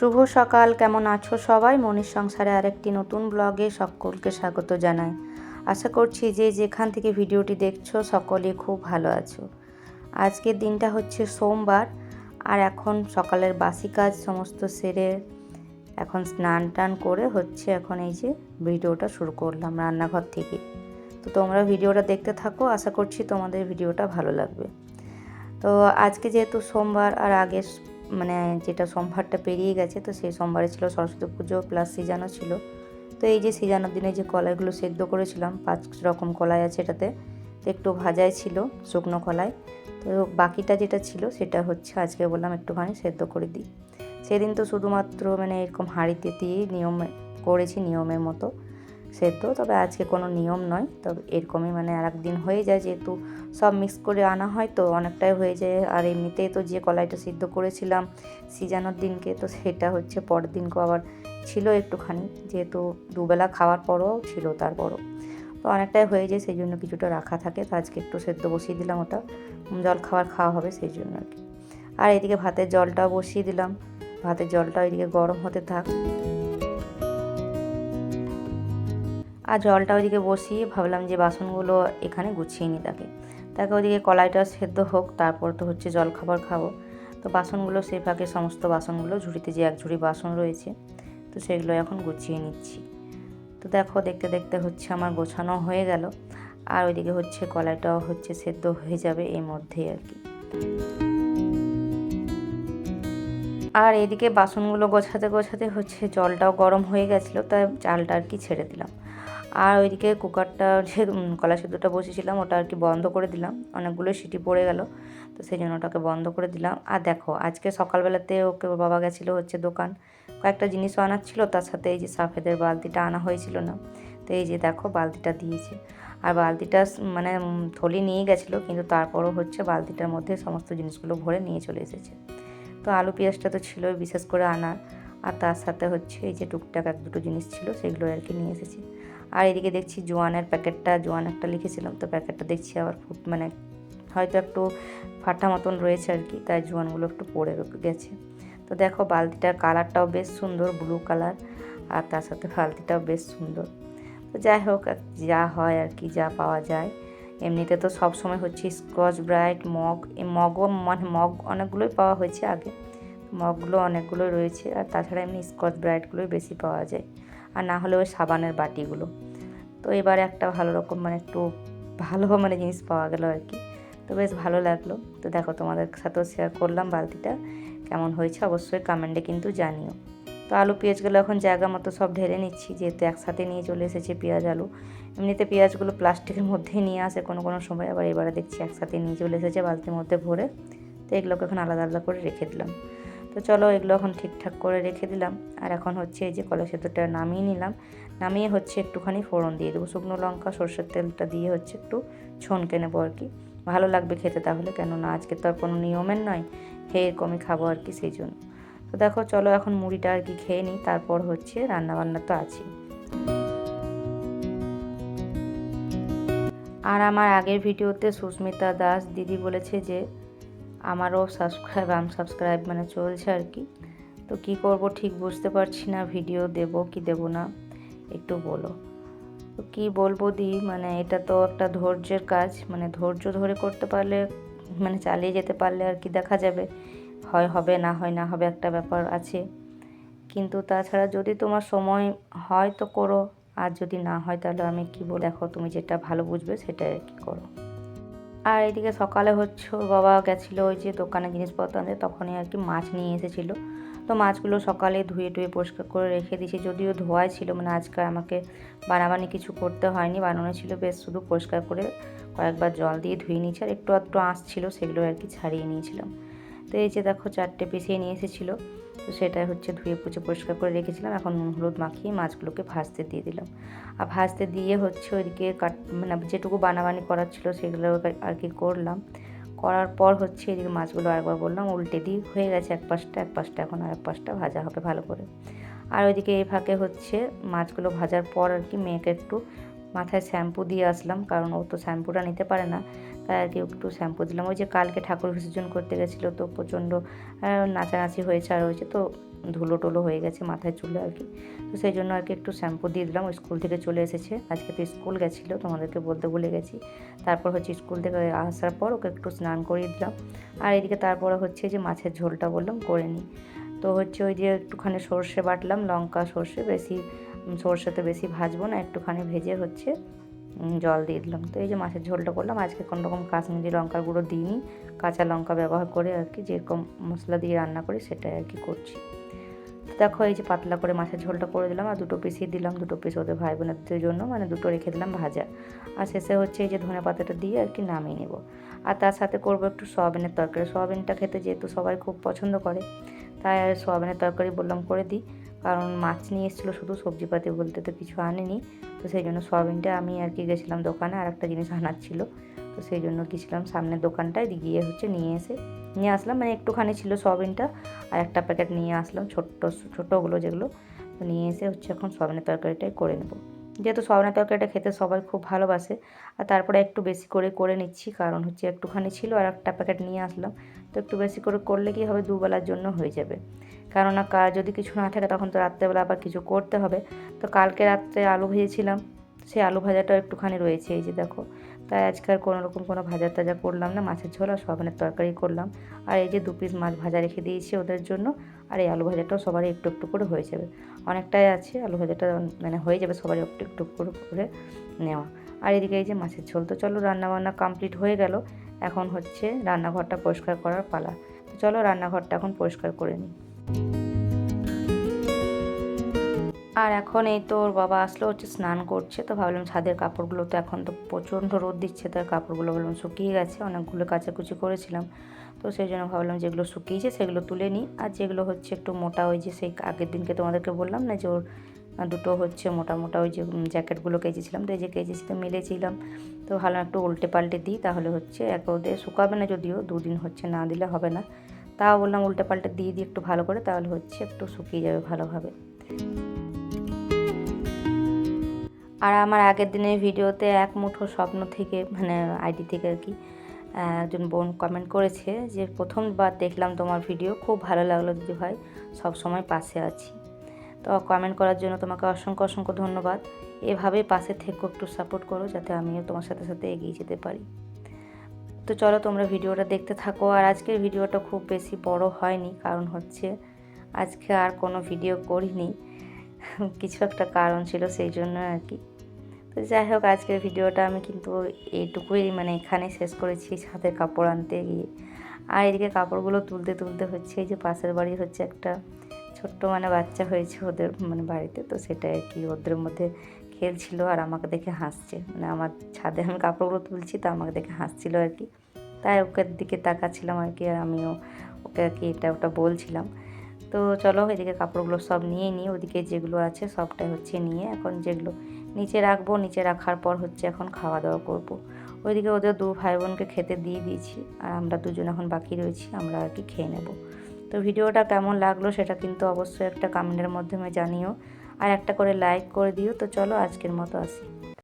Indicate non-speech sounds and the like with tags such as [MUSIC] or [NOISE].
শুভ সকাল, কেমন আছো সবাই? মনির সংসারে আরেকটি নতুন ব্লগে সকলকে স্বাগত জানাই। আশা করছি যে যেখান থেকে ভিডিওটি দেখছ সকলে খুব ভালো আছো। আজকের দিনটা হচ্ছে সোমবার, আর এখন সকালের বাসি কাজ সমস্ত সেরে এখন স্নান টান করে হচ্ছে এখন এই যে ভিডিওটা শুরু করলাম রান্নাঘর থেকে। তো তোমরা ভিডিওটা দেখতে থাকো, আশা করছি তোমাদের ভিডিওটা ভালো লাগবে। তো আজকে যেহেতু সোমবার আর আগে মানে যেটা সোমবারটা পেরিয়ে গেছে, তো সেই সোমবারে ছিল সরস্বতী পুজো প্লাস সিজানো ছিল। তো এই যে সিজানোর দিনে যে কলাইগুলো সেদ্ধ করেছিলাম, পাঁচ রকম কলাই আছে এটাতে, তো একটু ভাজাই ছিল শুকনো কলাই। তো বাকিটা যেটা ছিল সেটা হচ্ছে আজকে বললাম একটুখানি সেদ্ধ করে দিই। সেদিন তো শুধুমাত্র মানে এরকম হাঁড়িতে দিয়েই নিয়ম করেছি, নিয়মের মতো। সেদ্ধ তবে আজকে কোনো নিয়ম নয়। তবে এরকমই মানে আর দিন হয়ে যায় যেহেতু সব মিক্স করে আনা হয়, তো অনেকটাই হয়ে যায়। আর এমনিতেই তো যে কলাইটা সিদ্ধ করেছিলাম সিজানোর দিনকে, তো সেটা হচ্ছে পরের দিনকে আবার ছিল একটুখানি। যেহেতু দুবেলা খাওয়ার পরও ছিল তারপরও। তো অনেকটাই হয়ে যায়, সেই জন্য কিছুটা রাখা থাকে। তো আজকে একটু সেদ্ধ বসিয়ে দিলাম ওটা। জল খাবার খাওয়া হবে সেই জন্য আর কি। আর এদিকে ভাতের জলটাও বসিয়ে দিলাম। ভাতের জলটা ওইদিকে গরম হতে থাক। আর জলটা ওইদিকে বসিয়ে ভাবলাম যে বাসনগুলো এখানে গুছিয়ে নিই তাকে। তাকে ওইদিকে কলাইটা সেদ্ধ হোক, তারপর তো হচ্ছে জল খাবার খাব। তো বাসনগুলো সেই ফাঁকে সমস্ত বাসনগুলো ঝুড়িতে যে এক ঝুড়ি বাসন রয়েছে, তো সেগুলো এখন গুছিয়ে নিচ্ছি। তো দেখো দেখতে দেখতে হচ্ছে আমার গোছানো হয়ে গেল, আর ওইদিকে হচ্ছে কলাইটাও হচ্ছে সেদ্ধ হয়ে যাবে এর মধ্যেই আর কি। আর এদিকে বাসনগুলো গোছাতে গোছাতে হচ্ছে জলটাও গরম হয়ে গেছিল, তাই চালটা আর কি ছেড়ে দিলাম। আর ওইদিকে কুকারটা যে কলা সেদ্ধটা বসেছিলাম ওটা আর কি বন্ধ করে দিলাম। অনেকগুলো সিটি পড়ে গেল, তো সেই জন্য ওটাকে বন্ধ করে দিলাম। আর দেখো, আজকে সকালবেলাতে ওকে বাবা গেছিল হচ্ছে দোকান। কয়েকটা জিনিসও আনার ছিল, তার সাথে এই যে সাফেদের বালতিটা আনা হয়েছিল না। তো এই যে দেখো, বালতিটা দিয়েছে। আর বালতিটা মানে থলি নিয়ে গেছিল, কিন্তু তারপরও হচ্ছে বালতিটার মধ্যে সমস্ত জিনিসগুলো ভরে নিয়ে চলে এসেছে। তো আলু পেঁয়াজটা তো ছিলই, বিশেষ করে আনার। আর তার সাথে হচ্ছে এই যে টুকটাক এক দুটো জিনিস ছিল, সেগুলো আর কি নিয়ে এসেছি। আর এদিকে দেখছি জোয়ানের প্যাকেটটা, জোয়ান একটা লিখেছিলাম, তো প্যাকেটটা দেখছি আবার ফুট মানে হয়তো একটু ফাটা মতন রয়েছে আর কি, তাই জোয়ানগুলো একটু পড়ে গেছে। তো দেখো বালতিটার কালারটাও বেশ সুন্দর, ব্লু কালার, আর তার সাথে বালতিটাও বেশ সুন্দর। তো যাই হোক যা হয় আর কি, যা পাওয়া যায়। এমনিতে তো সব সময় হচ্ছে স্কচ, ব্রাইট, মগ এই মগও মানে মগ অনেকগুলোই পাওয়া হয়েছে আগে। মগগুলো অনেকগুলো রয়েছে, আর তাছাড়া এমনি স্কচ, ব্রাইটগুলোই বেশি পাওয়া যায়। আর না হলে ওই সাবানের বাটিগুলো। তো এবারে একটা ভালো রকম মানে একটু ভালো মানে জিনিস পাওয়া গেল আর কি। তো বেশ ভালো লাগল। তো দেখো তোমাদের সাথেও শেয়ার করলাম বালতিটা। কেমন হয়েছে অবশ্যই কমেন্টে কিন্তু জানিও। তো আলু, পেঁয়াজগুলো এখন জায়গা মতো সব ঢেলে নিচ্ছি। যেহেতু একসাথে নিয়ে চলে এসেছে পেঁয়াজ, আলু। এমনিতে পেঁয়াজগুলো প্লাস্টিকের মধ্যেই নিয়ে আসে কোনো কোনো সময়। আবার এবারে দেখছি একসাথে নিয়ে চলে এসেছে বালতির মধ্যে ভরে। তো এগুলোকে এখন আলাদা আলাদা করে রেখে দিলাম। তো চলো এগুলো এখন ঠিকঠাক করে রেখে দিলাম। আর এখন হচ্ছে এই যে কলা সেতুটা নামিয়ে নিলাম। নামিয়ে হচ্ছে একটুখানি ফোড়ন দিয়ে দেবো। শুকনো লঙ্কা, সর্ষের তেলটা দিয়ে হচ্ছে একটু ছনকে নেব আর কি। ভালো লাগবে খেতে তাহলে, কেননা আজকে তো আর কোনো নিয়মের নয়। হে এরকমই খাব আর কি সেই জন্য। তো দেখো, চলো এখন মুড়িটা আর কি খেয়ে নিই। তারপর হচ্ছে রান্নাবান্না তো আছেই। আর আমার আগের ভিডিওতে সুস্মিতা দাস দিদি বলেছে যে আমারও সাবস্ক্রাইব আনসাবস্ক্রাইব মানে চলছে আর কি। তো কি করব ঠিক বুঝতে পারছি না ভিডিও দেব কি দেব না, একটু বলো। তো কী বলব দি মানে এটা তো একটা ধৈর্যের কাজ মানে ধৈর্য ধরে করতে পারলে মানে চালিয়ে যেতে পারলে আর কি দেখা যাবে। হয় হবে, না হয় না হবে একটা ব্যাপার আছে। কিন্তু তাছাড়া যদি তোমার সময় হয় তো করো, আর যদি না হয় তাহলে আমি কি বল দেখো তুমি যেটা ভালো বুঝবে সেটা আর কি করো। আর এদিকে সকালে হচ্ছে, বাবা গেছিল ওই যে দোকানে জিনিসপত্র আনতে, তখনই আর কি মাছ নিয়ে এসেছিল। তো মাছগুলো সকালে ধুয়ে টুয়ে পরিষ্কার করে রেখে দিয়েছি, যদিও ধোয়াই ছিল মানে আজকে আমাকে বানাবানি কিছু করতে হয়নি, বানানো ছিল বেশ শুধু পরিষ্কার করে কয়েকবার জল দিয়ে ধুয়ে নিয়েছি, আর একটু একটু আঁশ ছিল, সেগুলো আর কি ছাড়িয়ে নিয়েছিলাম। তো এই যে দেখো, চারটে পিছিয়ে নিয়ে এসেছিল। তো সেটাই হচ্ছে ধুয়ে পুচে পরিষ্কার করে রেখেছিলাম। এখন নুন, হলুদ মাখিয়ে মাছগুলোকে ভাজতে দিয়ে দিলাম। আর ভাজতে দিয়ে হচ্ছে ওইদিকে কাট মানে যেটুকু বানাবানি করার ছিল সেগুলো আর কি করলাম। করার পর হচ্ছে এদিকে মাছগুলো আরেকবার বললাম, উল্টে দিই হয়ে গেছে এক পাশটা এক পাশটা এখন আর এক পাশটা ভাজা হবে ভালো করে। আর ওইদিকে এই ফাঁকে হচ্ছে মাছগুলো ভাজার পর আর কি মেয়েকে একটু মাথায় শ্যাম্পু দিয়ে আসলাম, কারণ ও তো শ্যাম্পুটা নিতে পারে না। তাই আর কি একটু শ্যাম্পু দিলাম। ওই যে কালকে ঠাকুর বিসর্জন করতে গেছিল তো প্রচণ্ড নাচানাচি হয়েছে আর হয়েছে তো ধুলো টোলো হয়ে গেছে মাথায় চুলে আর কি। তো সেই জন্য আর কি একটু শ্যাম্পু দিয়ে দিলাম। স্কুল থেকে চলে এসেছে। আজকে তো স্কুল গেছিল, তোমাদেরকে বলতে ভুলে গেছি। তারপর হচ্ছে স্কুল থেকে আসার পর ওকে একটু স্নান করিয়ে দিলাম। আর এদিকে তারপরে হচ্ছে যে মাছের ঝোলটা বললাম, করে নিই। তো হচ্ছে ওই যে একটুখানি সর্ষে বাটলাম, লঙ্কা, সর্ষে, বেশি সর্ষেতে বেশি ভাজবো না, একটুখানি ভেজে হচ্ছে জল দিয়ে দিলাম। তো এই যে মাছের ঝোলটা করলাম, আজকে কোনো রকম কাশ্মীরি লঙ্কার গুঁড়ো দিইনি, কাঁচা লঙ্কা ব্যবহার করে আর কি যেরকম মশলা দিয়ে রান্না করি সেটাই আর কি করছি। দেখো এই যে পাতলা করে মাছের ঝোলটা করে দিলাম, আর দুটো পিসই দিলাম, দুটো পিস ওদের ভাই বোনদের জন্য মানে দুটো রেখে দিলাম ভাজা। আর শেষে হচ্ছে এই যে ধনে পাতাটা দিয়ে আর কি নামিয়ে নেব। আর তার সাথে করব একটু সয়াবিনের তরকারি। সয়াবিনটা খেতে যেহেতু সবাই খুব পছন্দ করে, তাই আর সয়াবিনের তরকারি বললাম করে দিই। কারণ মাছ নিয়ে এসেছিল শুধু সবজিপাতি বলতে তো কিছু আনেনি। তো সেই জন্য সয়াবিনটা আমি আর কি গেছিলাম দোকানে, আর একটা জিনিস আনার ছিল। তো সেই জন্য গেছিলাম সামনের দোকানটায়, গিয়ে হচ্ছে নিয়ে এসে, নিয়ে আসলাম। মানে একটুখানি ছিল সয়াবিনটা, আর একটা প্যাকেট নিয়ে আসলাম, ছোট্ট, ছোটোগুলো যেগুলো। তো নিয়ে এসে হচ্ছে এখন সয়াবিনের তরকারিটাই করে নেব। যেহেতু সয়াবিনের তরকারিটা খেতে সবাই খুব ভালোবাসে, আর তারপরে একটু বেশি করে করে নিচ্ছি, কারণ হচ্ছে একটুখানি ছিল, আর একটা প্যাকেট নিয়ে আসলাম। তো একটু বেশি করে করলে কি হবে, দুবেলার জন্য হয়ে যাবে। কেননা কার যদি কিছু না থাকে তখন তো রাত্রেবেলা আবার কিছু করতে হবে। তো কালকে রাত্রে আলু ভেজেছিলাম, সেই আলু ভাজাটাও একটুখানি রয়েছে, এই যে দেখো। তাই আজকাল কোনো রকম কোনো ভাজা টাজা করলাম না, মাছের ঝোল আর সয়াবিনের তরকারি করলাম। আর এই যে দু পিস মাছ ভাজা রেখে দিয়েছি ওদের জন্য, আর এই আলু ভাজাটাও সবারই একটু একটু করে হয়ে যাবে। অনেকটাই আছে, আলু ভাজাটা মানে হয়ে যাবে সবারই একটু একটু করে করে নেওয়া। আর এদিকে এই যে মাছের ঝোল, তো চলো রান্নাবান্না কমপ্লিট হয়ে গেল। এখন হচ্ছে রান্নাঘরটা পরিষ্কার করার পালা। তো চলো রান্নাঘরটা এখন পরিষ্কার করে নিই। আর এখন এই তো ওর বাবা আসলো, হচ্ছে স্নান করছে, তো ভাবলাম ছাদের কাপড়গুলো তো এখন তো প্রচণ্ড রোদ দিচ্ছে তার কাপড়গুলো বললাম শুকিয়ে গেছে, অনেকগুলো কাচাকুচি করেছিলাম। তো সেই জন্য ভাবলাম যেগুলো শুকিয়েছে সেগুলো তুলে নিই, আর যেগুলো হচ্ছে একটু মোটা ওই যে সেই আগের দিনকে তোমাদেরকে বললাম না যে ওর দুটো হচ্ছে মোটা মোটা ওই যে জ্যাকেটগুলো কেচেছিলাম, তো এই যে কেচেছি তো মেলেছিলাম। তো ভালো একটু উল্টে পাল্টে দিই, তাহলে হচ্ছে এক রোদে শুকাবে না যদিও, দুদিন হচ্ছে না দিলে হবে না। তাও বললাম উল্টে পাল্টে দিয়ে দিই একটু ভালো করে, তাহলে হচ্ছে একটু শুকিয়ে যাবে ভালোভাবে। আর আমার আগের দিনের ভিডিওতে এক মুঠো স্বপ্ন থেকে মানে আইডি থেকে আর কি একজন বোন কমেন্ট করেছে যে, প্রথমবার দেখলাম তোমার ভিডিও, খুব ভালো লাগল দিদি ভাই, সব সময় পাশে আছি। তো কমেন্ট করার জন্য তোমাকে অসংখ্য অসংখ্য ধন্যবাদ। এভাবেই পাশে থেকো, একটু সাপোর্ট করো, যাতে আমিও তোমার সাথে সাথে এগিয়ে যেতে পারি। তো চলো তোমরা ভিডিওটা দেখতে থাকো। আর আজকের ভিডিওটা খুব বেশি বড় হয়নি, কারণ হচ্ছে আজকে আর কোনো ভিডিও করিনি। [LAUGHS] কিছু একটা কারণ ছিল সেই জন্য আর কি। তো যাই হোক, আজকের ভিডিওটা আমি কিন্তু এইটুকুই মানে এখানে শেষ করেছি ছাদের কাপড় আনতে গিয়ে। আর এদিকে কাপড়গুলো তুলতে তুলতে হচ্ছে, এই যে পাশের বাড়ি হচ্ছে একটা ছোট্ট মানে বাচ্চা হয়েছে ওদের মানে বাড়িতে। তো সেটা আর কি ওদের মধ্যে খেলছিল আর আমাকে দেখে হাসছে। মানে আমার ছাদে আমি কাপড়গুলো তুলছি, তো আমাকে দেখে হাসছিল আর কি। তাই ওকে দিকে তাকাচ্ছিলাম আর কি, আর আমিও ওকে আর কি এটা ওটা বলছিলাম। তো চলো এদিকে কাপড়গুলো সব নিয়ে নিই, ওদিকে যেগুলো আছে সবটাই হচ্ছে নিয়ে এখন যেগুলো নিচে রাখব, নিচে রাখার পর হচ্ছে এখন খাওয়া দাওয়া করব। ওইদিকে ওদের দু ভাই বোনকে খেতে দিয়ে দিয়েছি, আর আমরা দুজন এখন বাকি রয়েছি, আমরা আর কি খেয়ে নেব। তো ভিডিওটা কেমন লাগল সেটা কিন্তু অবশ্যই একটা কমেন্টের মাধ্যমে জানিও, আর একটা করে লাইক করে দিও। তো চলো আজকের মতো আসি।